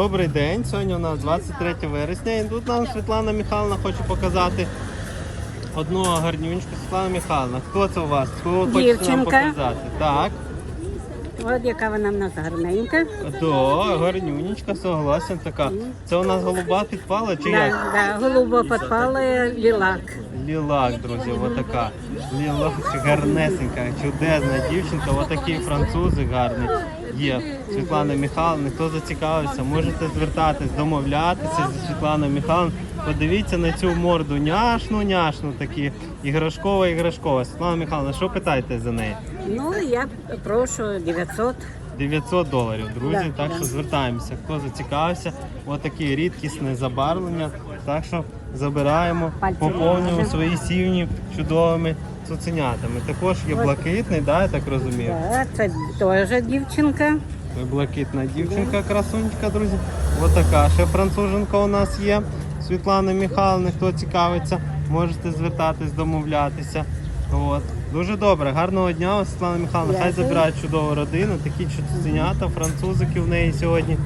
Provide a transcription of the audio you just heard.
Добрий день. Сьогодні у нас 23 вересня. І тут нам Світлана Михайловна хоче показати одну гарнюнечку. Світлана Михайловна, хто це у вас? Кого хочете нам Дівчинка. показати? Так. От яка вона в нас гарненька. То, гарнюнечка, согласен така. Це у нас голуба підпала чи Да, як? да, голубо підпали лілак. Лілак, друзі, отака. Лілак гарнесенька, чудесна дівчинка, отакі французи гарні є. Світлана Михайловна, хто зацікавився, можете звертатись, домовлятися зі Світланою Михайловною. Подивіться на цю морду няшну, няшну такі, іграшкова, іграшкова. Світлана Михайловна, що питаєте за неї? Ну, я прошу 900. 900 доларів, друзі. Да, так да. що звертаємося. Хто зацікавився, отакі рідкісне забарвлення. Так що забираємо, поповнюємо свої сівні чудовими цуценятами. Також є блакитний, да, я так розумію. Да, це теж дівчинка. Блакитна дівчинка, красунечка, друзі. Отака ще француженка у нас є. Світлана Михайловна, хто цікавиться, можете звертатись, домовлятися. От. Дуже добре, гарного дня, Світлана Михайловна. Хай забирають чудову родину, такі чудценята, французики в неї сьогодні.